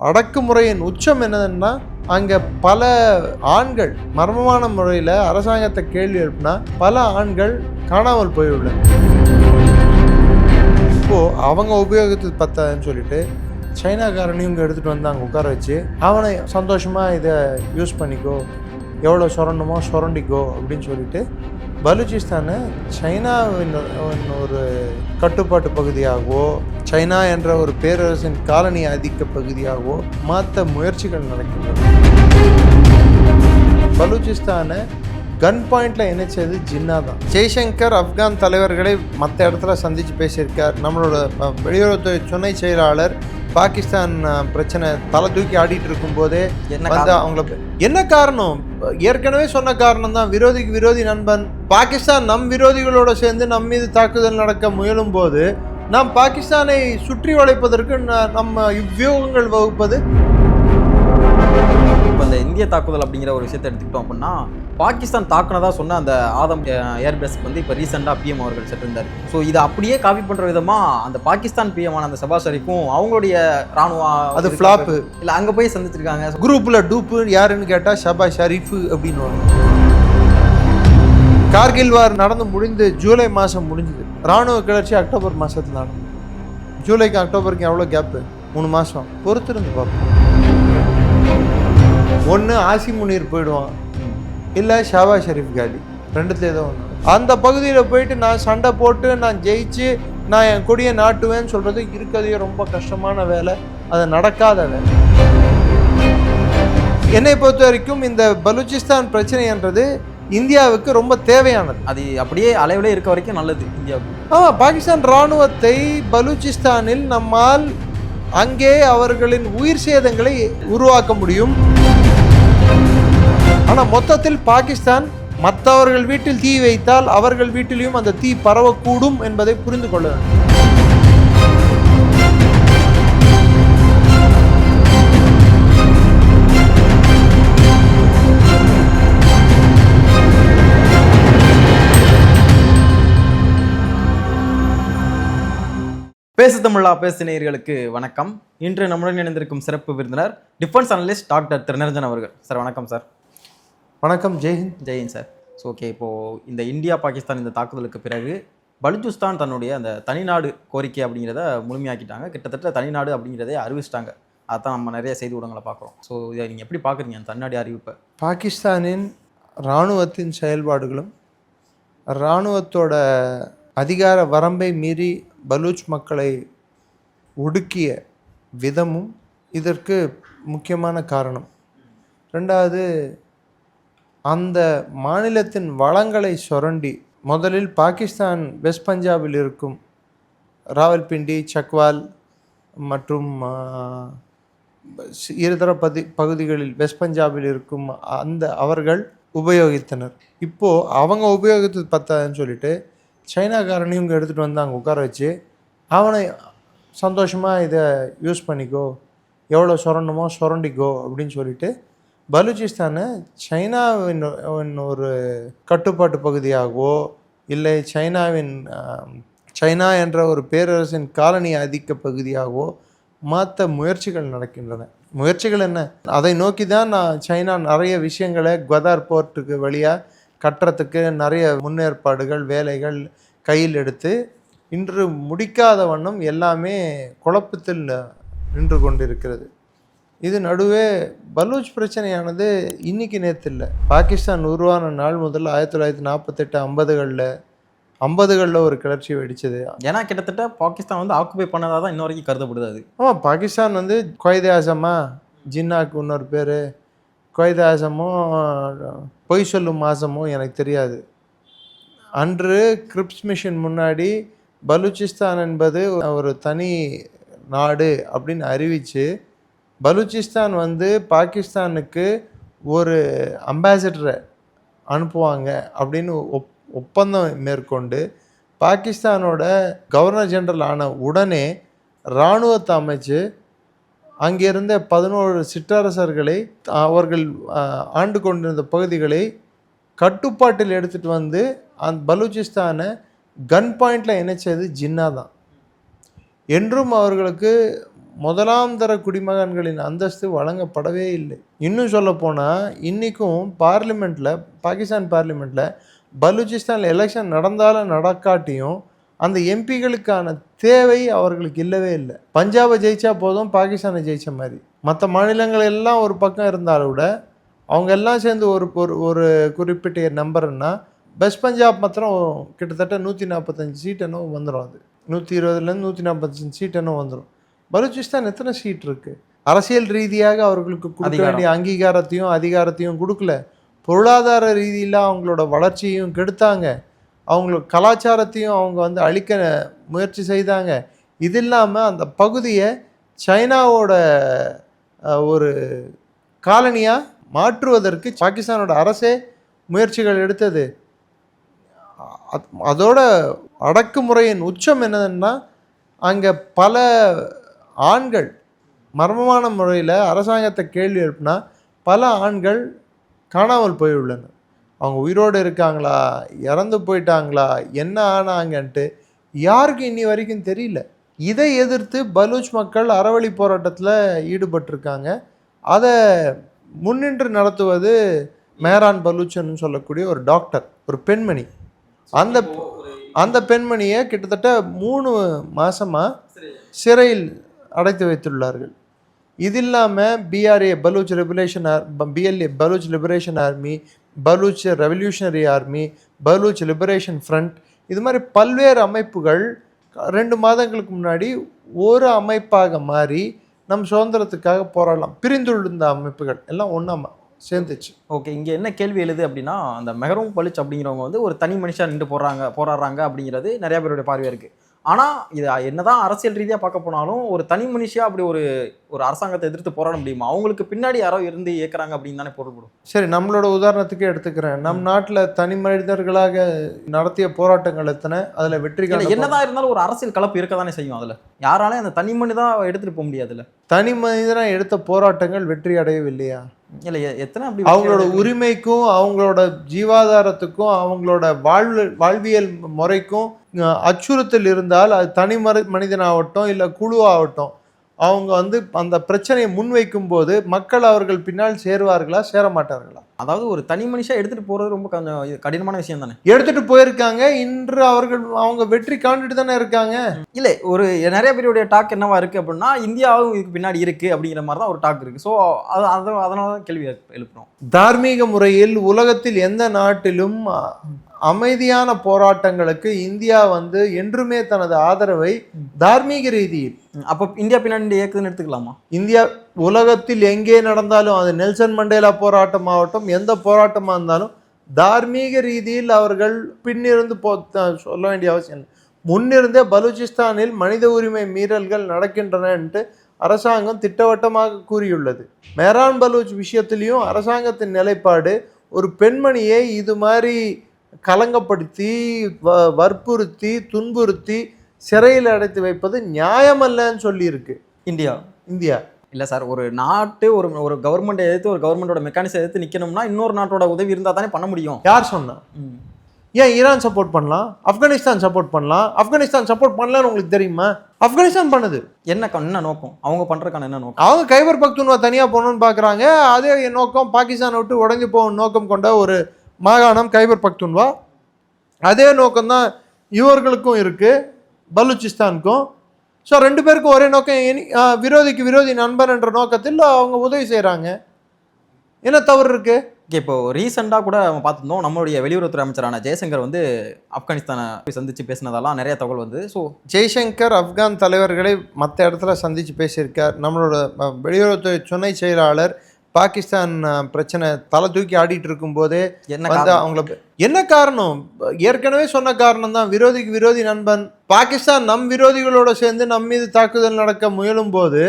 அடக்குமுறையின் உச்சம் என்னதுன்னா அங்கே பல ஆண்கள் மர்மமான முறையில் அரசாங்கத்தை கேள்வி எழுப்பினா பல ஆண்கள் காணாமல் போயுள்ளனர் இப்போது அவங்க உபயோகத்துக்கு பத்தாதுன்னு சொல்லிட்டு சைனாக்காரனையும் இங்கே எடுத்துகிட்டு வந்து அங்கே உட்கார வச்சு அவனை சந்தோஷமாக இதை யூஸ் பண்ணிக்கோ எவ்வளோ சுரண்டுமோ சுரண்டிக்கோ அப்படின்னு சொல்லிட்டு பலூச்சிஸ்தானை சைனாவின் ஒரு கட்டுப்பாட்டு பகுதியாகவோ சைனா என்ற ஒரு பேரரசின் காலனி ஆதிக்க பகுதியாகவோ மாற்ற முயற்சிகள் நடக்கின்றன. பலூச்சிஸ்தானை கன் பாயிண்ட்ல இணைச்சது ஜின்னா தான். ஜெய்சங்கர் ஆப்கான் தலைவர்களை மற்ற இடத்துல சந்தித்து பேசியிருக்கார். நம்மளோட வெளியுறவுத்துறை துணை செயலாளர் பாகிஸ்தான் பிரச்சனை தலை தூக்கி ஆடிட்டு இருக்கும்போதே வந்து அவங்கள என்ன காரணம்? ஏற்கனவே சொன்ன காரணம் தான் விரோதிக்கு விரோதி நண்பன். பாகிஸ்தான் நம் விரோதிகளோட சேர்ந்து நம் மீது தாக்குதல் நடக்க முயலும் போது நாம் பாகிஸ்தானை சுற்றி வளைப்பதற்கு நம்ம இவ்வியூகங்கள் வகுப்பது இந்த இந்திய தாக்குதல் அப்படிங்கிற ஒரு விஷயத்தை எடுத்துக்கிட்டோம் அப்படின்னா பாகிஸ்தான் தாக்குனதா சொன்ன அந்த ஆதம் ஏர்பேஸ்க்கு வந்து இப்போ ரீசெண்டாக பிஎம் அவர்கள் செட்டிருந்தார் ஸோ இதை அப்படியே காப்பி பண்ணுற விதமாக அந்த பாகிஸ்தான் பிஎம் ஆன அந்த சபா ஷரீஃபும் அவங்களுடைய ராணுவ அது ஃப்ளாப் இல்லை அங்கே போய் சந்திச்சிருக்காங்க. குரூப்ல டூப்பு யாருன்னு கேட்டா ஷபா ஷரீஃப் அப்படின்னு கார்கில் வார் நடந்து முடிந்து ஜூலை மாதம் முடிஞ்சுது. ராணுவ கிளர்ச்சி அக்டோபர் மாதத்தில் நடந்தது. ஜூலைக்கு அக்டோபருக்கு எவ்வளோ கேப்பு மூணு மாதம் பொறுத்திருந்து பார்ப்போம். ஒன்று ஆசி முனீர் போயிடுவான். இல்லை ஷாபா ஷரீஃப் காலி. ரெண்டுத்துல ஏதோ ஒன்று அந்த பகுதியில் போயிட்டு நான் சண்டை போட்டு நான் ஜெயிச்சு நான் என் கொடியை நாட்டுவேன்னு சொல்கிறது இருக்கிறதே ரொம்ப கஷ்டமான வேலை. அது நடக்காத வேலை. என்னை பொறுத்த வரைக்கும் இந்த பலூச்சிஸ்தான் பிரச்சனைன்றது இந்தியாவுக்கு ரொம்ப தேவையானது. அது அப்படியே அளவிலே இருக்க வரைக்கும் நல்லது இந்தியாவுக்கு. ஆமாம் பாகிஸ்தான் இராணுவத்தை பலூச்சிஸ்தானில் நம்மால் அங்கே அவர்களின் உயிர் சேதங்களை உருவாக்க முடியும். ஆனால் மொத்தத்தில் பாகிஸ்தான் மற்றவர்கள் வீட்டில் தீ வைத்தால் அவர்கள் வீட்டிலையும் அந்த தீ பரவக்கூடும் என்பதை புரிந்து கொள்ள வேண்டும். பேசு தமிழா பேசு வணக்கம். இன்று நம்முடன் இணைந்திருக்கும் சிறப்பு விருந்தினர் டிஃபென்ஸ் அனலிஸ்ட் டாக்டர் திருநரஞ்சன் அவர்கள். சார் வணக்கம் சார். வணக்கம் Jai Hind Jain sir. So okay இப்போது இந்த இந்தியா பாகிஸ்தான் இந்த தாக்குதலுக்கு பிறகு பலுச்சிஸ்தான் தன்னுடைய அந்த தனிநாடு கோரிக்கை அப்படிங்கிறத முழுமையாக்கிட்டாங்க. கிட்டத்தட்ட தனிநாடு அப்படிங்கிறதே அறிவிச்சிட்டாங்க. அதான் நம்ம நிறைய செய்தி ஊடகங்களை பார்க்குறோம். ஸோ இதை நீங்கள் எப்படி பார்க்குறீங்க? அந்த தன்னாடி அறிவிப்பை. பாகிஸ்தானின் இராணுவத்தின் செயல்பாடுகளும் இராணுவத்தோட அதிகார வரம்பை மீறி பலூச் மக்களை ஒடுக்கிய விதமும் இதற்கு முக்கியமான காரணம். ரெண்டாவது அந்த மாநிலத்தின் வளங்களை சுரண்டி முதலில் பாகிஸ்தான் வெஸ்ட் பஞ்சாபில் இருக்கும் ராவல்பிண்டி சக்வால் மற்றும் இருதர பதி பகுதிகளில் வெஸ்ட் பஞ்சாபில் இருக்கும் அந்த அவர்கள் உபயோகித்தனர். இப்போது அவங்க உபயோகித்தது பத்தாதுன்னு சொல்லிட்டு சைனாக்காரனையும் இங்கே எடுத்துகிட்டு வந்து அங்கே உட்கார வச்சு அவனை சந்தோஷமாக இதை யூஸ் பண்ணிக்கோ. எவ்வளோ சுரண்டுமோ சுரண்டிக்கோ. அப்படின்னு சொல்லிட்டு பலூச்சிஸ்தானை சைனாவின் ஒரு கட்டுப்பாட்டு பகுதியாகவோ இல்லை சைனாவின் சைனா என்ற ஒரு பேரரசின் காலனி ஆதிக்க பகுதியாகவோ மாற்ற முயற்சிகள் நடக்கின்றன. முயற்சிகள் என்ன? அதை நோக்கி தான் நான் சைனா நிறைய விஷயங்களை குவதார் போர்ட்டுக்கு வழியாக கட்டுறதுக்கு நிறைய முன்னேற்பாடுகள் வேலைகள் கையில் எடுத்து இன்று முடிக்காத வண்ணம் எல்லாமே குழப்பத்தில் நின்று கொண்டிருக்கிறது. இது நடுவே பலூச் பிரச்சனையானது இன்னைக்கு நேற்று இல்லை பாகிஸ்தான் உருவான நாள் முதல்ல ஆயிரத்தி தொள்ளாயிரத்தி நாற்பத்தெட்டு ஐம்பதுகளில் ஐம்பதுகளில் ஒரு கிளர்ச்சி வெடிச்சது. ஏன்னா கிட்டத்தட்ட பாகிஸ்தான் வந்து ஆக்குபை பண்ணதாக தான் இன்ன வரைக்கும் கருதப்படுது அது. ஆமாம் பாகிஸ்தான் வந்து கொய்தே ஆசமா ஜின்னாக்கு இன்னொரு பேர். கொய்தே ஆசமோ பொய் சொல்லும் மாசமோ எனக்கு தெரியாது. அன்று கிரிப்ஸ் மிஷன் முன்னாடி பலூச்சிஸ்தான் என்பது ஒரு தனி நாடு அப்படின்னு அறிவித்து பலூச்சிஸ்தான் வந்து பாகிஸ்தானுக்கு ஒரு அம்பாசிடரை அனுப்புவாங்க அப்படின்னு ஒப் ஒப்பந்தம் மேற்கொண்டு பாகிஸ்தானோட கவர்னர் ஜெனரல் ஆன உடனே இராணுவத்தை அமைச்சு அங்கிருந்த பதினோரு சிற்றரசர்களை அவர்கள் ஆண்டு கொண்டிருந்த பகுதிகளை கட்டுப்பாட்டில் எடுத்துகிட்டு வந்து அந்த பலூச்சிஸ்தானை கன் பாயிண்டில் இணைச்சது ஜின்னா தான். என்றும் அவர்களுக்கு முதலாம் தர குடிமகன்களின் அந்தஸ்து வழங்கப்படவே இல்லை. இன்னும் சொல்ல போனால் இன்றைக்கும் பார்லிமெண்ட்டில் பாகிஸ்தான் பார்லிமெண்ட்டில் பலூச்சிஸ்தானில் எலெக்ஷன் நடந்தாலும் நடக்காட்டியும் அந்த எம்பிகளுக்கான தேவை அவர்களுக்கு இல்லவே இல்லை. பஞ்சாபை ஜெயிச்சா போதும் பாகிஸ்தானை ஜெயித்த மாதிரி. மற்ற மாநிலங்கள் எல்லாம் ஒரு பக்கம் இருந்தாலும் கூட அவங்க எல்லாம் சேர்ந்து ஒரு ஒரு ஒரு குறிப்பிட்ட நம்பர்னா பெஸ்ட் பஞ்சாப் மாத்திரம் கிட்டத்தட்ட நூற்றி நாற்பத்தஞ்சு சீட் என்னவோ வந்துடும் அது. நூற்றி இருபதுலேருந்து நூற்றி நாற்பத்தஞ்சு சீட் என்னவோ வந்துடும் பலூச்சிஸ்தான் எத்தனை சீட் இருக்குது அரசியல் ரீதியாக அவர்களுக்கு கொடுக்க. வேண்டிய அங்கீகாரத்தையும் அதிகாரத்தையும் கொடுக்கல. பொருளாதார ரீதியில் அவங்களோட வளர்ச்சியையும் கெடுத்தாங்க. அவங்களோட கலாச்சாரத்தையும் அவங்க வந்து அழிக்க முயற்சி செய்தாங்க. இது இல்லாமல் அந்த பகுதியை சைனாவோட ஒரு காலனியாக மாற்றுவதற்கு பாகிஸ்தானோட அரசே முயற்சிகள் எடுத்தது. அதோட அடக்குமுறையின் உச்சம் என்னதுன்னா அங்கே பல ஆண்கள் மர்மமான முறையில் அரசாங்கத்தை கேள்வி எழுப்பினா பல ஆண்கள் காணாமல் போயுள்ளனர். அவங்க உயிரோடு இருக்காங்களா? இறந்து போயிட்டாங்களா? என்ன ஆனாங்கன்ட்டு யாருக்கும் இன்னி வரைக்கும் தெரியல. இதை எதிர்த்து பலூச் மக்கள் அறவழி போராட்டத்தில் ஈடுபட்டிருக்காங்க. அதை முன்னின்று நடத்துவது மேரான் பலூச்சன் சொல்லக்கூடிய ஒரு டாக்டர் ஒரு பெண்மணி. அந்த அந்த பெண்மணியை கிட்டத்தட்ட மூணு மாதமாக சிறையில் அடைத்து வைத்துள்ளார்கள். இது இல்லாமல் BRA Baloch republican or BLA Baloch liberation army Baloch revolutionary army Baloch liberation front இது மாதிரி பல்வேறு அமைப்புகள் ரெண்டு மாதங்களுக்கு முன்னாடி ஒரு அமைப்பாக மாறி நம் சுதந்திரத்துக்காக போராடலாம். பிரிந்துள்ள அமைப்புகள் எல்லாம் ஒன்றா சேர்ந்துச்சு. ஓகே இங்கே என்ன கேள்வி எழுது அப்படின்னா அந்த மெஹரும் பலிச் அப்படிங்கிறவங்க வந்து ஒரு தனி மனுஷன் நின்று போடுறாங்க போராடுறாங்க அப்படிங்கிறது நிறையா பேருடைய பார்வையாக இருக்குது ஆனால் இது என்னதான் அரசியல் ரீதியாக பார்க்க போனாலும் ஒரு தனி மனுஷியா அப்படி ஒரு ஒரு அரசாங்கத்தை எதிர்த்து போராட முடியுமா? அவங்களுக்கு பின்னாடி யாரோ இருந்து இயக்குறாங்க அப்படின்னு தானே பொருள்படும் சரி நம்மளோட உதாரணத்துக்கு எடுத்துக்கிறேன். நம் நாட்டில் தனி மனிதர்களாக நடத்திய போராட்டங்கள் எத்தனை? அதில் வெற்றி இல்ல, காண என்னதான் இருந்தாலும் ஒரு அரசியல் கலப்பு இருக்க தானே செய்யும் அதில். யாராலையும் அந்த தனி மனிதா எடுத்துகிட்டு போக முடியாதுல்ல தனி மனிதனாக எடுத்த போராட்டங்கள் வெற்றி அடையவில்லையா? இல்லை எத்தனை அப்படி அவங்களோட உரிமைக்கும் அவங்களோட ஜீவாதாரத்துக்கும் அவங்களோட வாழ்வு வாழ்வியல் முறைக்கும் அச்சுறுத்தல் இருந்தால் அது தனி மனிதனாகட்டும் இல்லை குழுவாகட்டும் அவங்க வந்து அந்த பிரச்சனையை முன்வைக்கும் போது மக்கள் அவர்கள் பின்னால் சேருவார்களா சேர மாட்டார்களா அதாவது ஒரு தனி மனுஷா எடுத்துகிட்டு போகிறது ரொம்ப கொஞ்சம் கடினமான விஷயம் தானே? எடுத்துட்டு போயிருக்காங்க இன்று அவர்கள் அவங்க வெற்றி காண்டுட்டு தானே இருக்காங்க. இல்லை ஒரு நிறைய பேருடைய டாக் என்னவா இருக்கு அப்படின்னா இந்தியாவும் இதுக்கு பின்னாடி இருக்கு அப்படிங்கிற மாதிரி தான் ஒரு டாக் இருக்கு. ஸோ அது அது- அதனால தான் கேள்வி எழுப்புறோம். தார்மீக முறையில் உலகத்தில் எந்த நாட்டிலும் அமைதியான போராட்டங்களுக்கு இந்தியா வந்து என்றுமே தனது ஆதரவை தார்மீக ரீதியில் அப்போ இந்தியா பின்னாடி இயக்குதுன்னு எடுத்துக்கலாமா? இந்தியா உலகத்தில் எங்கே நடந்தாலும் அது நெல்சன் மண்டேலா போராட்டமாகட்டும் எந்த போராட்டமாக இருந்தாலும் தார்மீக ரீதியில் அவர்கள் பின்னிருந்து போ சொல்ல வேண்டிய அவசியம் முன்னிருந்தே பலூச்சிஸ்தானில் மனித உரிமை மீறல்கள் நடக்கின்றனன்ட்டு அரசாங்கம் திட்டவட்டமாக கூறியுள்ளது. மெஹரான் பலூச் விஷயத்திலையும் அரசாங்கத்தின் நிலைப்பாடு ஒரு பெண்மணியை இது மாதிரி கலங்கப்படுத்தி வ- வற்புறுத்தி துன்புறுத்தி சிறையில் அடைத்து வைப்பது நியாயமல்லன்னு சொல்லியிருக்கு. India India. இல்லை சார் ஒரு நாட்டு ஒரு ஒரு கவர்மெண்ட் எதிர்த்து ஒரு கவர்மெண்டோட மெக்கானிசம் எதிர்த்து நிற்கணும்னா இன்னொரு நாட்டோட உதவி இருந்தால் தானே பண்ண முடியும். யார் சொன்னா? ஏன் ஈரான் சப்போர்ட் பண்ணலாம்? ஆப்கானிஸ்தான் சப்போர்ட் பண்ணலாம்? ஆப்கானிஸ்தான் சப்போர்ட் பண்ணலாம்னு உங்களுக்கு தெரியுமா? ஆப்கானிஸ்தான் பண்ணுது. என்ன என்ன நோக்கம்? அவங்க பண்றதுக்கான என்ன நோக்கம்? அவங்க கைபர் பக்துன்வா தனியாக போகணும்னு பார்க்குறாங்க அதே நோக்கம் பாகிஸ்தானை விட்டு உடஞ்சி போகும் நோக்கம் கொண்ட ஒரு மாகாணம் கைபர் பக்துன்வா? அதே நோக்கம்தான் இவர்களுக்கும் இருக்குது பலூச்சிஸ்தானுக்கும். ஸோ ரெண்டு பேருக்கும் ஒரே நோக்கம் இனி- விரோதிக்கு விரோதி நண்பன் என்ற நோக்கத்தில் அவங்க உதவி செய்கிறாங்க என்ன தவறு இருக்குது ஓகே இப்போ ரீசெண்டாக கூட நம்ம பார்த்துருந்தோம் நம்மளுடைய வெளியுறவுத்துறை அமைச்சரான ஜெயசங்கர் வந்து ஆப்கானிஸ்தானை சந்திச்சு பேசினதெல்லாம் நிறைய தகவல் வந்து ஸோ ஜெய்சங்கர் ஆப்கான் தலைவர்களை மற்ற இடத்துல சந்தித்து பேசியிருக்கார். நம்மளோட வெளியுறவுத்துறை துணை செயலாளர் பாகிஸ்தான் பிரச்சனை தலை தூக்கி ஆடிட்டு இருக்கும்போதே வந்து? அவங்கள என்ன காரணம்? ஏற்கனவே சொன்ன காரணம் தான். விரோதிக்கு விரோதி நண்பன். பாகிஸ்தான் நம் விரோதிகளோட சேர்ந்து நம் மீது தாக்குதல் நடக்க முயலும் போது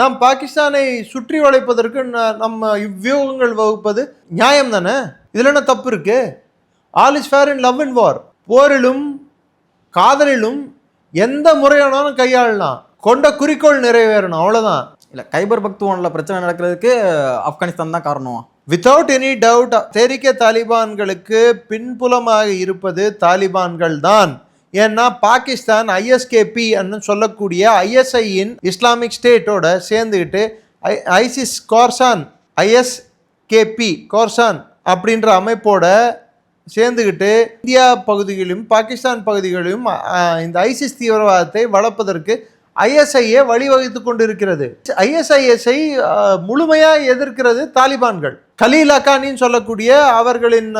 நாம் பாகிஸ்தானை சுற்றி வளைப்பதற்கு நம்ம இவ்வியூகங்கள் வகுப்பது நியாயம் தானே? இதில் என்ன தப்பு இருக்கு? All is fair in love and war. போரிலும் காதலிலும் எந்த முறையானாலும் கையாளலாம். கொண்ட குறிக்கோள் நிறைவேறணும். அவ்வளோதான் இல்லை கைபர் பக்துவானில் பிரச்சனை நடக்கிறதுக்கு ஆப்கானிஸ்தான் தான் காரணம். வித்தவுட் எனி டவுட் தெரிக்க தாலிபான்களுக்கு பின்புலமாக இருப்பது தாலிபான்கள் தான். ஏன்னா பாகிஸ்தான் ஐஎஸ்கேபி சொல்லக்கூடிய ஐஎஸ்ஐயின் இஸ்லாமிக் ஸ்டேட்டோட சேர்ந்துக்கிட்டு ஐ ஐசிஸ் கோர்சான் ஐஎஸ்கேபி கோர்சான் அப்படின்ற அமைப்போட சேர்ந்துக்கிட்டு இந்தியா பகுதிகளிலும் பாகிஸ்தான் பகுதிகளிலும் இந்த ஐசிஸ் தீவிரவாதத்தை வளர்ப்பதற்கு ஐஎஸ்ஐயே வழிவகுத்து கொண்டிருக்கிறது. ஐஎஸ்ஐஎஸ்ஐ முழுமையாக எதிர்க்கிறது தாலிபான்கள். கலீல் அக்கானின்னு சொல்லக்கூடிய அவர்களின்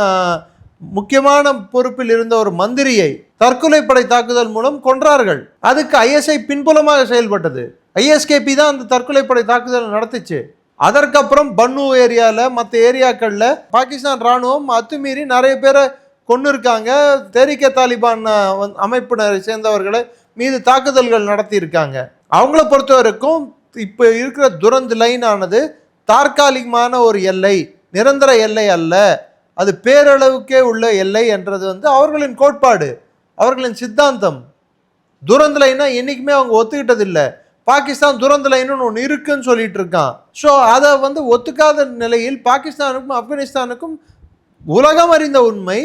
முக்கியமான பொறுப்பில் இருந்த ஒரு மந்திரியை தற்கொலைப்படை தாக்குதல் மூலம் கொன்றார்கள். அதுக்கு ஐஎஸ்ஐ பின்புலமாக செயல்பட்டது. ஐஎஸ்கேபி தான் அந்த தற்கொலைப்படை தாக்குதல் நடத்துச்சு. அதற்கப்புறம் பன்னு ஏரியாவில் மற்ற ஏரியாக்களில் பாகிஸ்தான் ராணுவம் அத்துமீறி நிறைய பேரை கொண்டு இருக்காங்க தெரிக்க தாலிபான் அமைப்பினரை சேர்ந்தவர்களை மீது தாக்குதல்கள் நடத்தியிருக்காங்க. அவங்கள பொறுத்த வரைக்கும் இப்போ இருக்கிற துரந்து லைன் ஆனது தற்காலிகமான ஒரு எல்லை நிரந்தர எல்லை அல்ல. அது பேரளவுக்கே உள்ள எல்லை என்றது வந்து அவர்களின் கோட்பாடு அவர்களின் சித்தாந்தம். துரந்த லைனா என்றைக்குமே அவங்க ஒத்துக்கிட்டது இல்லை பாகிஸ்தான் துரந்த லைன்னு ஒன்று இருக்குன்னு சொல்லிட்டு இருக்கான். ஸோ அதை வந்து ஒத்துக்காத நிலையில் பாகிஸ்தானுக்கும் ஆப்கானிஸ்தானுக்கும் உலகம் அறிந்த உண்மை.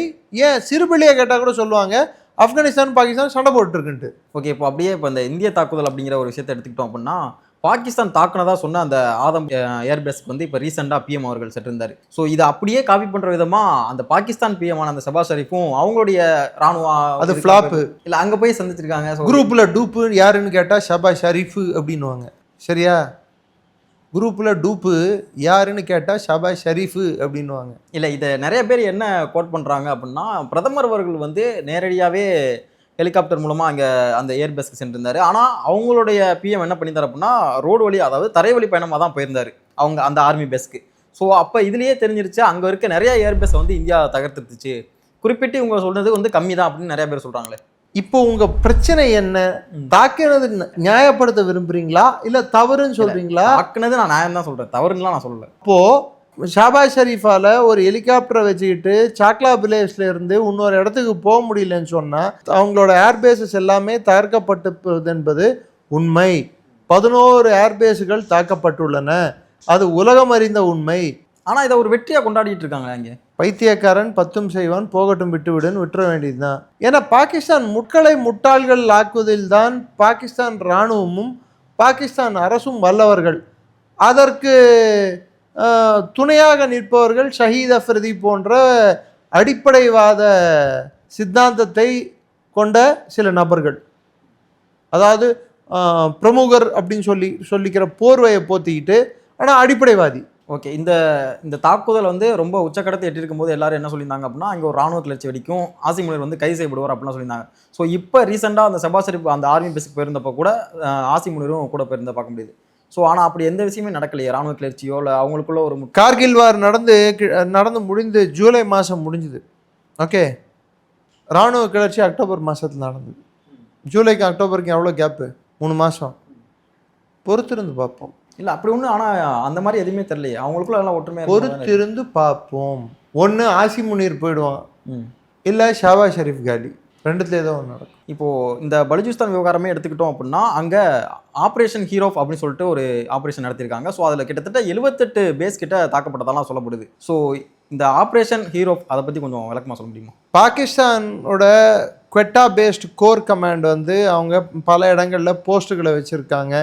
ஏன் சிறுபிள்ளையை கேட்டால் கூட சொல்லுவாங்க ஆப்கானிஸ்தான் பாகிஸ்தான் சண்டை போட்டுருக்குன்ட்டு. ஓகே இப்போ அப்படியே இப்போ இந்த இந்திய தாக்குதல் அப்படிங்கிற ஒரு விஷயத்தை எடுத்துக்கிட்டோம் அப்படின்னா பாகிஸ்தான் தாக்குனதா சொன்ன அந்த ஆதம் ஏர்பேஸ்க்கு வந்து இப்போ ரீசெண்டாக பிஎம் அவர்கள் செட்டிருந்தார் ஸோ இதை அப்படியே காப்பி பண்ணுற விதமாக அந்த பாகிஸ்தான் பிஎம் ஆன அந்த சபாஸ் ஷரீஃபும் அவங்களுடைய ராணுவ அது ஃப்ளாப்பு இல்லை அங்கே போய் சந்திச்சிருக்காங்க குரூப்பில் டூப்பு யாருன்னு கேட்டால் ஷபா ஷரீஃபு அப்படின்னுவாங்க. சரியா? குரூப்பில் டூப்பு யாருன்னு கேட்டால் ஷபாஸ் ஷரீஃபு அப்படின்னுவாங்க. இல்லை இதை நிறைய பேர் என்ன கோட் பண்ணுறாங்க அப்படின்னா பிரதமர் அவர்கள் வந்து நேரடியாகவே ஹெலிகாப்டர் மூலமாக அங்கே அந்த ஏர்பேஸ்க்கு சென்றிருந்தார். ஆனால் அவங்களுடைய பிஎம் என்ன பண்ணியிருந்தார் அப்படின்னா ரோடு வழி அதாவது தரை வழி பயணமாக தான் போயிருந்தார் அவங்க அந்த ஆர்மி பேஸ்க்கு ஸோ அப்போ இதுலேயே தெரிஞ்சிருச்சு அங்கே இருக்க நிறைய ஏர்பேஸை வந்து இந்தியா தகர்த்துருச்சு. குறிப்பிட்டு இவங்க சொல்கிறது வந்து கம்மி தான் அப்படின்னு நிறைய பேர் சொல்கிறாங்களே இப்போ உங்க பிரச்சனை என்ன? தாக்கினது நியாயப்படுத்த விரும்புறீங்களா? இல்ல தவறுன்னு சொல்றீங்களா? தாக்குனது நான் நியாயம் தான் சொல்கிறேன் தவறுலாம் நான் சொல்லலை. அப்போ ஷாபாஸ் ஷரீஃபால ஒரு ஹெலிகாப்டரை வச்சுக்கிட்டு சாக்லா வில்லேஜ்ல இருந்து இன்னொரு இடத்துக்கு போக முடியலன்னு சொன்னா அவங்களோட ஏர்பேசஸ் எல்லாமே தகர்க்கப்பட்டிருப்பது என்பது உண்மை. பதினோரு ஏர்பேஸுகள் தாக்கப்பட்டுள்ளன. அது உலகம் அறிந்த உண்மை. ஆனால் இதை ஒரு வெற்றியாக கொண்டாடிட்டு இருக்காங்க அங்கே? பைத்தியக்காரன் பத்தும் செய்வான் போகட்டும் விட்டுவிடுன்னு விட்டுற வேண்டியதுதான். ஏன்னா பாகிஸ்தான் முட்களை முட்டாள்கள் ஆக்குவதில் தான் பாகிஸ்தான் இராணுவமும் பாகிஸ்தான் அரசும் வல்லவர்கள். அதற்கு துணையாக நிற்பவர்கள் ஷஹீத் அஃப்ரிதி போன்ற அடிப்படைவாத சித்தாந்தத்தை கொண்ட சில நபர்கள். அதாவது பிரமுகர் அப்படின்னு சொல்லி சொல்லிக்கிற போர்வையை போத்திக்கிட்டு ஆனால் அடிப்படைவாதி. ஓகே இந்த இந்த தாக்குதல் வந்து ரொம்ப உச்சக்கடத்தை எட்டிருக்கும் போது எல்லாரும் என்ன சொல்லியிருந்தாங்க அப்படின்னா இங்கே ஒரு ராணுவ கிளர்ச்சி வெடிக்கும் ஆசி முனிவர் வந்து கை செய்யப்படுவார் அப்படிலாம் சொல்லியிருந்தாங்க. ஸோ இப்போ ரீசெண்டாக அந்த செபா அந்த ஆர்மி பேஸுக்கு போயிருந்தப்போ கூட அஹ், ஆசி முனிவரும் கூட போயிருந்த பார்க்க முடியுது. ஸோ ஆனால் அப்படி எந்த விஷயமே நடக்கலையே ராணுவ கிளர்ச்சியோ இல்லை அவங்களுக்குள்ள ஒரு கார்கில் வார் நடந்து கி- நடந்து முடிந்து ஜூலை மாதம் முடிஞ்சுது. ஓகே. ராணுவ கிளர்ச்சி அக்டோபர் மாதத்தில் நடந்தது. ஜூலைக்கு அக்டோபருக்கு எவ்வளோ கேப்பு மூணு மாதம் பொறுத்திருந்து பார்ப்போம். இல்லை அப்படி ஒன்றும் ஆனால் அந்த மாதிரி எதுவுமே தெரியலையே. அவங்களுக்குள்ள எல்லாம் இருக்கு. பொறுத்திருந்து பார்ப்போம். ஒன்று ஆசி முனீர் போயிடுவான். இல்லை ஷாபா ஷெரீஃப் காலி. ரெண்டுத்துல ஏதோ ஒன்று நடக்கும். இப்போ இந்த பலுஜிஸ்தான் விவகாரமே எடுத்துக்கிட்டோம் அப்படின்னா அங்கே ஆப்ரேஷன் ஹீரோஃப் அப்படின்னு சொல்லிட்டு ஒரு ஆப்ரேஷன் நடத்தியிருக்காங்க. ஸோ அதில் கிட்டத்தட்ட எழுபத்தெட்டு பேஸ் கிட்ட தாக்கப்பட்டதெல்லாம் சொல்லப்படுது. ஸோ இந்த ஆப்ரேஷன் ஹீரோஃப் அதை பற்றி கொஞ்சம் விளக்கமாக சொல்ல முடியுமா? பாகிஸ்தானோட குவெட்டா பேஸ்ட் கோர் கமாண்ட் வந்து அவங்க பல இடங்களில் போஸ்ட்டுகளை வச்சுருக்காங்க.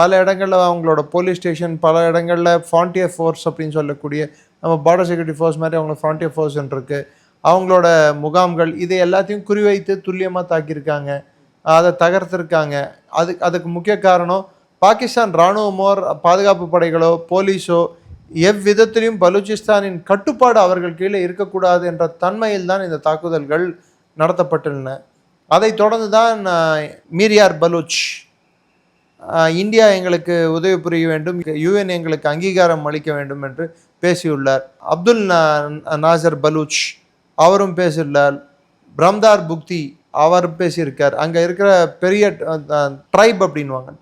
பல இடங்களில் அவங்களோட போலீஸ் ஸ்டேஷன் பல இடங்களில் ஃபாண்டியர் ஃபோர்ஸ் அப்படின்னு சொல்லக்கூடிய நம்ம பார்டர் செக்யூரிட்டி ஃபோர்ஸ் மாதிரி அவங்க ஃபாண்டியர் ஃபோர்ஸ் இருக்குது அவங்களோட முகாம்கள் இதை எல்லாத்தையும் குறிவைத்து துல்லியமாக தாக்கியிருக்காங்க. அதை தகர்த்துருக்காங்க. அது அதுக்கு முக்கிய காரணம் பாகிஸ்தான் இராணுவமோ பாதுகாப்பு படைகளோ போலீஸோ எவ்விதத்திலையும் பலூச்சிஸ்தானின் கட்டுப்பாடு அவர்கள் கீழே இருக்கக்கூடாது என்ற தன்மையில் தான் இந்த தாக்குதல்கள் நடத்தப்பட்டுள்ளன. அதைத் தொடர்ந்து தான் மீரியார் பலூச் இந்தியா எங்களுக்கு உதவி புரிய வேண்டும். யுஎன் எங்களுக்கு அங்கீகாரம் அளிக்க வேண்டும் என்று பேசியுள்ளார். அப்துல் நா- நாசர் பலூச் அவரும் பேசியுள்ளார். பிரம்தார் புக்தி அவரும் பேசியிருக்கார். அங்கே இருக்கிற பெரிய ட்ரைப் அப்படின்வாங்க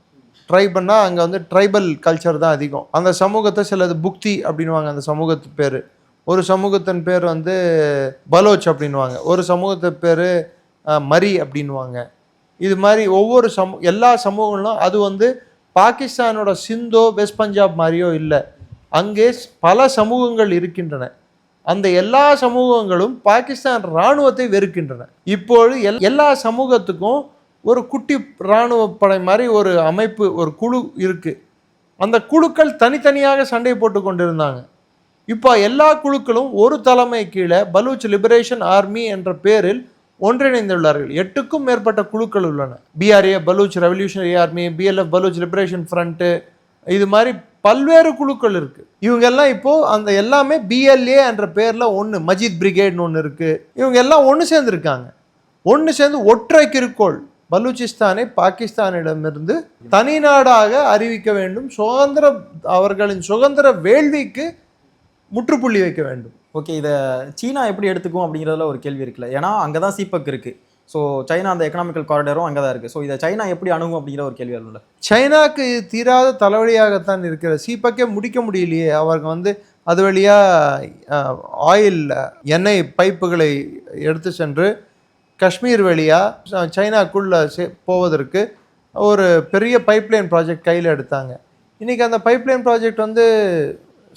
ட்ரைப்னா அங்கே வந்து ட்ரைபல் கல்ச்சர் தான் அதிகம். அந்த சமூகத்தை சிலது புக்தி அப்படின்வாங்க அந்த சமூகத்து பேர். ஒரு சமூகத்தின் பேர் வந்து பலோச் அப்படின்வாங்க ஒரு சமூகத்து பேர் மரி அப்படின்வாங்க இது மாதிரி ஒவ்வொரு சமூ எல்லா சமூகங்களும் அது வந்து பாகிஸ்தானோட சிந்தோ வெஸ்ட் பஞ்சாப் மாதிரியோ இல்லை. அங்கே ஸ்- பல சமூகங்கள் இருக்கின்றன. அந்த எல்லா சமூகங்களும் பாகிஸ்தான் இராணுவத்தை வெறுக்கின்றன. இப்பொழுது எல் எல்லா சமூகத்துக்கும் ஒரு குட்டி இராணுவ படை மாதிரி ஒரு அமைப்பு ஒரு குழு இருக்குது அந்த குழுக்கள் தனித்தனியாக சண்டை போட்டு கொண்டிருந்தாங்க. இப்போ எல்லா குழுக்களும் ஒரு தலைமை கீழே பலூச் லிபரேஷன் ஆர்மி என்ற பேரில் ஒன்றிணைந்துள்ளார்கள் எட்டுக்கும் மேற்பட்ட குழுக்கள் உள்ளன. BRA Baloch revolutionary army BLF Baloch liberation front இது மாதிரி பல்வேறு குழுக்கள் இருக்குது இவங்க எல்லாம் இப்போது அந்த எல்லாமே பிஎல்ஏ என்ற பேரில் ஒன்று மஜித் பிரிகேட்னு ஒன்று இருக்குது இவங்க எல்லாம் ஒன்று சேர்ந்துருக்காங்க. ஒன்று சேர்ந்து ஒற்றை கிருக்கோள் பலூச்சிஸ்தானை பாகிஸ்தானிடமிருந்து தனி நாடாக அறிவிக்க வேண்டும். சுதந்திர அவர்களின் சுதந்திர வேள்விக்கு முற்றுப்புள்ளி வைக்க வேண்டும். ஓகே இதை சீனா எப்படி எடுத்துக்கும் அப்படிங்கிறதுல ஒரு கேள்வி இருக்குல்ல. ஏன்னா அங்கே தான் சீபக் இருக்கு. ஸோ சைனா அந்த எக்கனாமிக்கல் காரிடரும் அங்கே தான் இருக்குது ஸோ இதை சைனா எப்படி அணுகும் அப்படிங்கிற ஒரு கேள்வி வரும்ல. சைனாக்கு இது தீராத தலைவலியாகத்தான் இருக்கிற சீப்பக்கே முடிக்க முடியலையே. அவர்கள் வந்து அது வழியாக ஆயில் எண்ணெய் பைப்புகளை எடுத்து சென்று காஷ்மீர் வழியாக சைனாக்குள்ளே போவதற்கு ஒரு பெரிய பைப்லைன் ப்ராஜெக்ட் கையில் எடுத்தாங்க. இன்றைக்கி அந்த பைப்லைன் ப்ராஜெக்ட் வந்து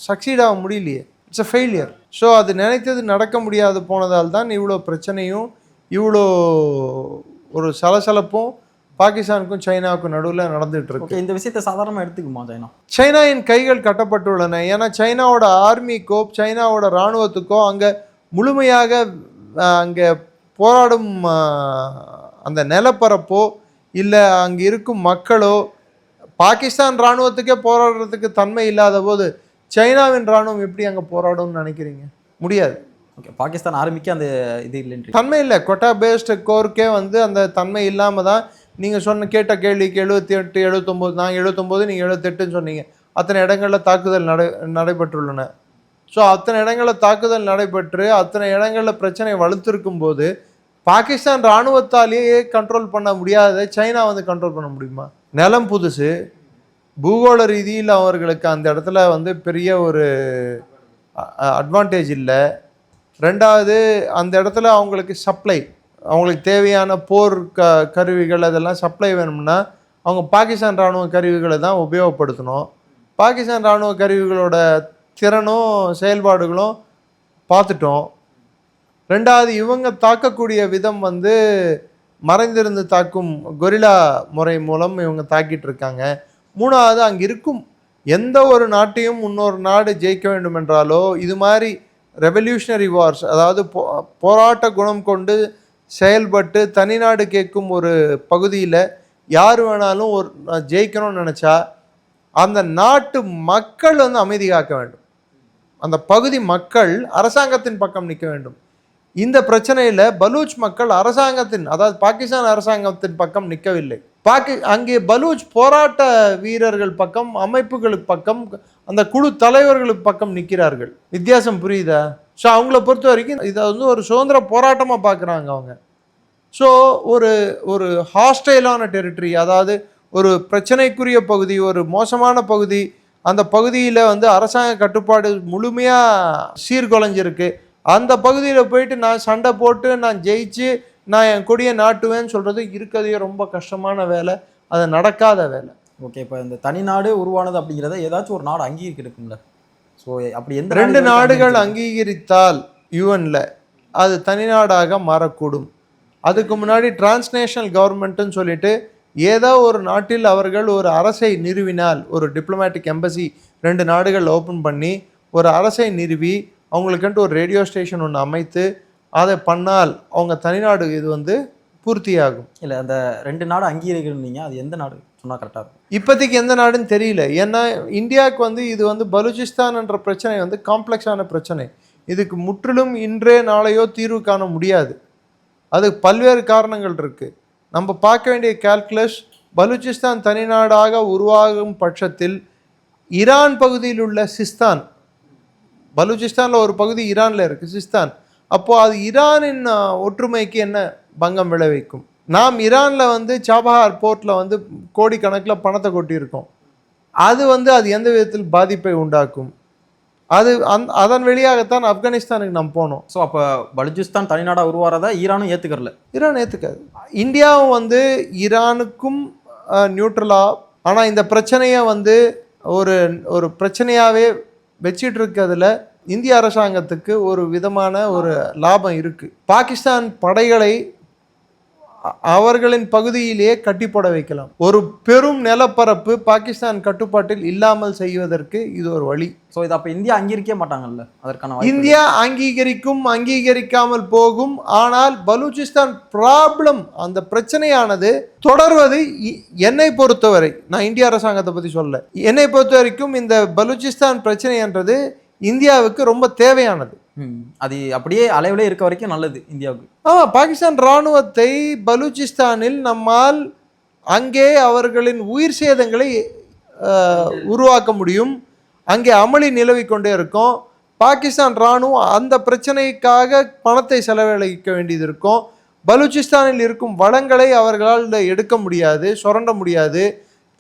சக்சீட் ஆக முடியலையே. இட்ஸ் அ ஃபெயிலியர் ஸோ அது நினைத்தது நடக்க முடியாது போனதால் தான் இவ்வளோ பிரச்சனையும் இவ்வளோ ஒரு சலசலப்பும் பாகிஸ்தானுக்கும் சைனாவுக்கும் நடுவில் நடந்துட்டு இருக்கு. இந்த விஷயத்தை சாதாரணமாக எடுத்துக்குமா சைனா? சைனாவின் கைகள் கட்டப்பட்டுள்ளன. ஏன்னா சைனாவோட ஆர்மிக்கோ சைனாவோட இராணுவத்துக்கோ அங்கே முழுமையாக அங்கே போராடும் அந்த நிலப்பரப்போ இல்லை அங்கே இருக்கும் மக்களோ பாகிஸ்தான் இராணுவத்துக்கே போராடுறதுக்கு தன்மை இல்லாத போது சைனாவின் இராணுவம் எப்படி அங்கே போராடும்னு நினைக்கிறீங்க? முடியாது. ஓகே பாகிஸ்தான் ஆர்மிக்கு அந்த இது இல்லைன்றீங்க தன்மை இல்லை. கொட்டா பேஸ்டு கோர்க்கே வந்து அந்த தன்மை இல்லாமல் தான் நீங்கள் சொன்ன கேட்ட கேள்விக்கு எழுபத்தி எட்டு எழுபத்தொம்போது நான் எழுபத்தொம்போது நீங்கள் எழுபத்தெட்டுன்னு சொன்னீங்க. அத்தனை இடங்களில் தாக்குதல் நடை நடைபெற்றுள்ளன. ஸோ அத்தனை இடங்களில் தாக்குதல் நடைபெற்று அத்தனை இடங்களில் பிரச்சனை வலுத்திருக்கும் போது பாகிஸ்தான் இராணுவத்தாலேயே கண்ட்ரோல் பண்ண முடியாத சைனா வந்து கண்ட்ரோல் பண்ண முடியுமா? நிலம் புதுசு பூகோள ரீதியில் அவர்களுக்கு அந்த இடத்துல வந்து பெரிய ஒரு அட்வான்டேஜ் இல்லை. ரெண்டாவது அந்த இடத்துல அவங்களுக்கு சப்ளை அவங்களுக்கு தேவையான போர் க கருவிகள் அதெல்லாம் சப்ளை வேணும்னா அவங்க பாகிஸ்தான் இராணுவ கருவிகளை தான் உபயோகப்படுத்தணும். பாகிஸ்தான் இராணுவ கருவிகளோட திறனும் செயல்பாடுகளும் பார்த்துட்டோம். ரெண்டாவது இவங்க தாக்கக்கூடிய விதம் வந்து மறைந்திருந்து தாக்கும் கொரில்லா முறை மூலம் இவங்க தாக்கிட்டு இருக்காங்க. மூணாவது அங்கே இருக்கும் எந்த ஒரு நாட்டையும் இன்னொரு நாடு ஜெயிக்க வேண்டும் என்றாலோ இது மாதிரி ரெவல்யூஷனரி வார்ஸ் அதாவது போ போராட்ட குணம் கொண்டு செயல்பட்டு தனிநாடு கேட்கும் ஒரு பகுதியில் யார் வேணாலும் ஒரு ஜெயிக்கணும்னு நினச்சா அந்த நாட்டு மக்கள் வந்து அமைதி காக்க வேண்டும். அந்த பகுதி மக்கள் அரசாங்கத்தின் பக்கம் நிற்க வேண்டும். இந்த பிரச்சனையில் பலூச் மக்கள் அரசாங்கத்தின் அதாவது பாகிஸ்தான் அரசாங்கத்தின் பக்கம் நிற்கவில்லை பாக்கி அங்கே பலூச் போராட்ட வீரர்கள் பக்கம் அமைப்புகளுக்கு பக்கம் அந்த குழு தலைவர்களுக்கு பக்கம் நிற்கிறார்கள் வித்தியாசம் புரியுதா? ஸோ அவங்கள பொறுத்த வரைக்கும் இதை வந்து ஒரு சுதந்திர போராட்டமாக பார்க்குறாங்க அவங்க. ஸோ ஒரு ஒரு ஹாஸ்டைலான டெரிட்டரி அதாவது ஒரு பிரச்சனைக்குரிய பகுதி ஒரு மோசமான பகுதி அந்த பகுதியில் வந்து அரசாங்க கட்டுப்பாடு முழுமையாக சீர்குலைஞ்சிருக்கு. அந்த பகுதியில் போயிட்டு நான் சண்டை போட்டு நான் ஜெயிச்சு நான் என் கொடியை நாட்டுவேன்னு சொல்கிறது இருக்கிறதே ரொம்ப கஷ்டமான வேலை. அது நடக்காத வேலை. ஓகே இப்போ இந்த தனிநாடு உருவானது அப்படிங்கிறத ஏதாச்சும் ஒரு நாடு அங்கீகரிக்கணும்ல. ஸோ அப்படி எந்த ரெண்டு நாடுகள்? அங்கீகரித்தால் யூஎன்ல அது தனிநாடாக மாறக்கூடும். அதுக்கு முன்னாடி டிரான்ஸ்நேஷனல் கவர்மெண்ட்டுன்னு சொல்லிட்டு ஏதோ ஒரு நாட்டில் அவர்கள் ஒரு அரசை நிறுவினால் ஒரு டிப்ளமேட்டிக் எம்பசி ரெண்டு நாடுகள் ஓப்பன் பண்ணி ஒரு அரசை நிறுவி அவங்களுக்குன்ட்டு ஒரு ரேடியோ ஸ்டேஷன் ஒன்று அமைத்து அதை பண்ணால் அவங்க தனிநாடு இது வந்து பூர்த்தியாகும். இல்லை அந்த ரெண்டு நாடு அங்கீகரிக்கணும் அது எந்த நாடு சொன்னால் கரெக்டாக இருக்கும்? இப்போதைக்கு எந்த நாடுன்னு தெரியல. ஏன்னா இந்தியாவுக்கு வந்து இது வந்து பலூச்சிஸ்தான் என்ற பிரச்சனை வந்து காம்ப்ளெக்ஸான பிரச்சனை. இதுக்கு முற்றிலும் இன்றே நாளையோ தீர்வு காண முடியாது. அது பல்வேறு காரணங்கள் இருக்குது நம்ம பார்க்க வேண்டிய கால்குலஸ் பலூச்சிஸ்தான் தனிநாடாக உருவாகும் பட்சத்தில் ஈரான் பகுதியில் உள்ள சிஸ்தான் பலூச்சிஸ்தானில் ஒரு பகுதி ஈரானில் இருக்குது சிஸ்தான். அப்போது அது ஈரானின் ஒற்றுமைக்கு என்ன பங்கம் விளைவிக்கும்? நாம் ஈரானில் வந்து சாபஹார் போர்ட்டில் வந்து கோடிக்கணக்கில் பணத்தை கொட்டியிருக்கோம். அது வந்து அது எந்த விதத்தில் பாதிப்பை உண்டாக்கும்? அது அந் அதன் வழியாகத்தான் ஆப்கானிஸ்தானுக்கு நாம் போனோம். ஸோ அப்போ பலுச்சிஸ்தான் தனிநாடாக உருவாறத ஈரானும் ஏற்றுக்கறல ஈரான் ஏற்றுக்காது இந்தியாவும் வந்து ஈரானுக்கும் நியூட்ரலாக ஆனால் இந்த பிரச்சனையை வந்து ஒரு ஒரு பிரச்சனையாகவே வச்சிட்டு இருக்கிறதுல இந்திய அரசாங்கத்துக்கு ஒரு விதமான ஒரு லாபம் இருக்கு. பாகிஸ்தான் படைகளை அவர்களின் பகுதியிலேயே கட்டி போட வைக்கலாம். ஒரு பெரும் நிலப்பரப்பு பாகிஸ்தான் கட்டுப்பாட்டில் இல்லாமல் செய்வதற்கு இது ஒரு வழி. ஸோ இதை அப்போ இந்தியா அங்கீகரிக்க மாட்டாங்கல்ல? அதற்கான இந்தியா அங்கீகரிக்கும் அங்கீகரிக்காமல் போகும். ஆனால் பலூச்சிஸ்தான் ப்ராப்ளம் அந்த பிரச்சனையானது தொடர்வது என்னை பொறுத்தவரை நான் இந்திய அரசாங்கத்தை பற்றி சொல்ல என்னை பொறுத்த வரைக்கும் இந்த பலூச்சிஸ்தான் பிரச்சனை என்றது இந்தியாவுக்கு ரொம்ப தேவையானது. அது அப்படியே அளவிலே இருக்க வரைக்கும் நல்லது இந்தியாவுக்கு. ஆமாம் பாகிஸ்தான் இராணுவத்தை பலூச்சிஸ்தானில் நம்மால் அங்கே அவர்களின் உயிர் சேதங்களை உருவாக்க முடியும். அங்கே அமளி நிலவி கொண்டே இருக்கும். பாகிஸ்தான் இராணுவம் அந்த பிரச்சனைக்காக பணத்தை செலவழிக்க வேண்டியது இருக்கும். பலூச்சிஸ்தானில் இருக்கும் வளங்களை அவர்களால் எடுக்க முடியாது சுரண்ட முடியாது.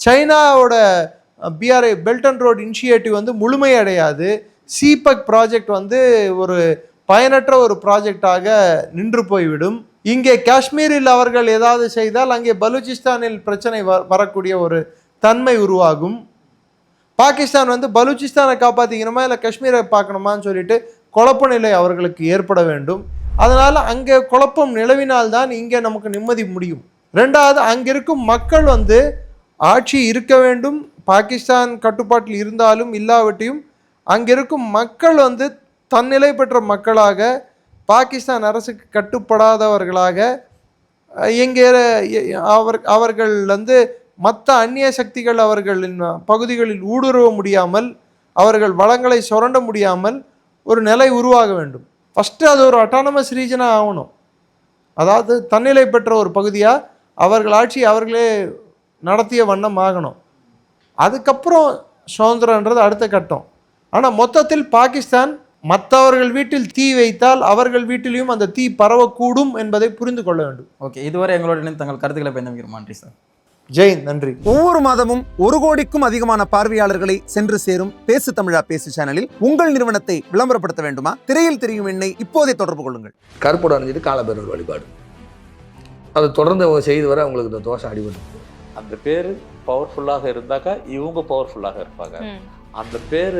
சைனாவோட BRI belt and road initiative வந்து முழுமையடையாது. சிபக் ப்ராஜெக்ட் வந்து ஒரு பயனற்ற ஒரு ப்ராஜெக்டாக நின்று போய்விடும். இங்கே காஷ்மீரில் அவர்கள் ஏதாவது செய்தால் அங்கே பலூச்சிஸ்தானில் பிரச்சனை வ- வரக்கூடிய ஒரு தன்மை உருவாகும். பாகிஸ்தான் வந்து பலூச்சிஸ்தானை காப்பாற்றிக்கணுமா இல்லை காஷ்மீரை பார்க்கணுமான்னு சொல்லிட்டு குழப்ப நிலை அவர்களுக்கு ஏற்பட வேண்டும். அதனால் அங்கே குழப்பம் நிலவினால்தான் இங்கே நமக்கு நிம்மதி முடியும். ரெண்டாவது அங்கிருக்கும் மக்கள் வந்து ஆட்சி இருக்க வேண்டும். பாகிஸ்தான் கட்டுப்பாட்டில் இருந்தாலும் இல்லாவிட்டையும் அங்கே இருக்கும் மக்கள் வந்து தன்னிலை பெற்ற மக்களாக பாகிஸ்தான் அரசுக்கு கட்டுப்படாதவர்களாக அஹ், எங்கே அவர் அவர்கள் வந்து மற்ற அந்நிய சக்திகள் அவர்களின் பகுதிகளில் ஊடுருவ முடியாமல் அவர்கள் வளங்களை சுரண்ட முடியாமல் ஒரு நிலை உருவாக வேண்டும். ஃபஸ்ட்டு அது ஒரு அட்டானமஸ் ரீஜனாக ஆகணும். அதாவது தன்னிலை பெற்ற ஒரு பகுதியாக அவர்கள் ஆட்சி அவர்களே நடத்திய வண்ணம் ஆகணும். அதுக்கப்புறம் சுதந்திரன்றது அடுத்த கட்டம். ஆனால் மொத்தத்தில் பாகிஸ்தான் மற்றவர்கள் வீட்டில் தீ வைத்தால் அவர்கள் வீட்டிலையும் அந்த தீ பரவக்கூடும் என்பதை புரிந்து கொள்ள வேண்டும். ஓகே இதுவரை எங்களோட தங்கள் கருத்துக்களை பயந்தமைக்கிறோம் நன்றி சார். ஜெயின் நன்றி. ஒவ்வொரு மாதமும் ஒரு கோடிக்கும் அதிகமான பார்வையாளர்களை சென்று சேரும் பேசு தமிழா பேசு சேனலில் உங்கள் நிறுவனத்தை விளம்பரப்படுத்த வேண்டுமா? திரையில் தெரியும் எண்ணை இப்போதே தொடர்பு கொள்ளுங்கள். கருப்போடு அணிஞ்சிட்டு காலபேரவர் வழிபாடு. அதை தொடர்ந்து அவங்க செய்து வர அவங்களுக்கு இந்த தோஷம் அடிபட்டு அந்த பேர் பவர்ஃபுல்லாக இருந்தாக்கா இவங்க பவர்ஃபுல்லாக இருப்பாங்க. அந்த பேர்